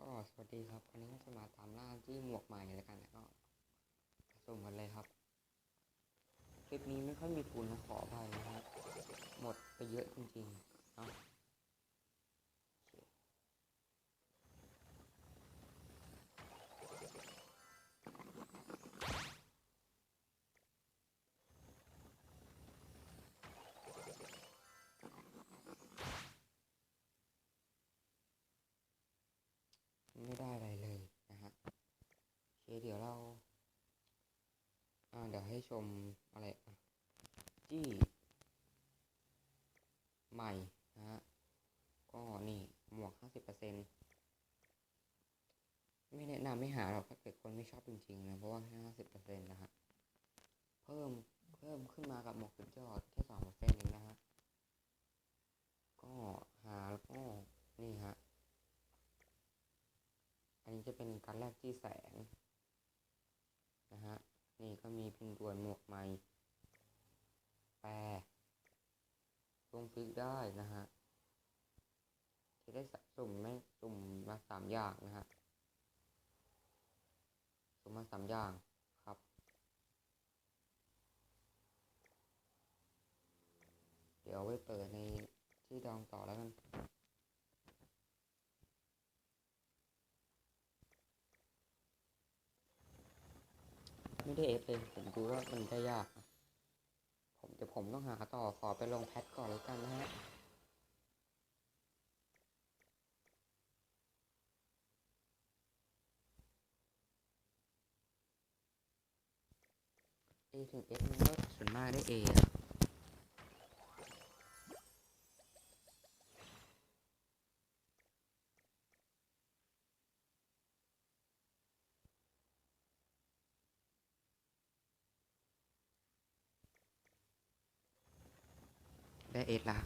ก็สวัสดีครับวันนี้ก็จะมาตามล่าที่หมวกใหม่แล้วกันแล้วก็ส่มกันเลยครับ คลิปนี้ไม่ค่อยมีทุนนะขออภัยนะครับ หมดไปเยอะจริงๆเนาะโอเคไม่ได้อะไรเลยนะฮะโอ เดี๋ยวเราเดี๋ยวให้ชมอะไรจี้ใหม่นะฮะก็นี่หมวก 50%ไม่แนะนำไม่หาหรอกถ้าเกิดคนไม่ชอบจริงๆนะ เพราะว่าแค่50%นะฮะเพิ่มเพิ่มขึ้นมากับหมวกสุดยอดแค่2%เองนะฮะก็หาแล้วก็นี่ฮะ อันนี้จะเป็นการแรกที่แสง นะฮะ นี่ก็มีพิมพ์ด่วนหมวกใหม่แปรลงซื้อได้นะฮะจะได้สุ่มไม่สุ่มมาสามอย่างนะฮะ สุ่มมาสามอย่างครับ เดี๋ยวไว้เปิดในที่ดองต่อแล้วกัน ไม่ได้เอฟเลย ผมดูว่ามันได้ยาก ผมเดี๋ยวผมต้องหาต่อขอไปลงแพทก่อนแล้วกันนะฮะเอถึง F มันก็ส่วนมากได้เอะ ได้ S ละ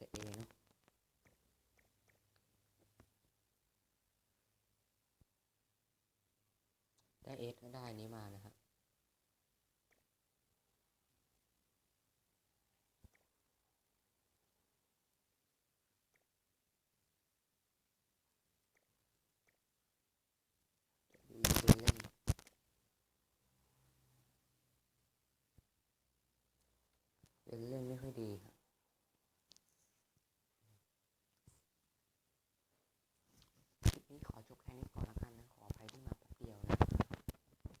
ได้แต่ A เนาะได้ S ก็ได้นี้มานะฮะดูเดินเล่นเดินเล่นไม่ค่อยดีครับคลิปนี้ขอจบแค่ นี้ก่อนละกันนะขออภัยที่มาแป๊บเดียวนะ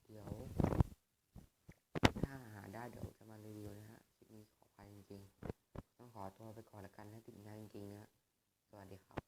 เดี๋ยว ถ้าหาได้เดี๋ยวจะมารีวิวนะฮะคลิปนี้ขออภัยจริงๆ ต้องขอตัวไปก่อนละกันนะติดงานจริงๆนะสวัสดีครับ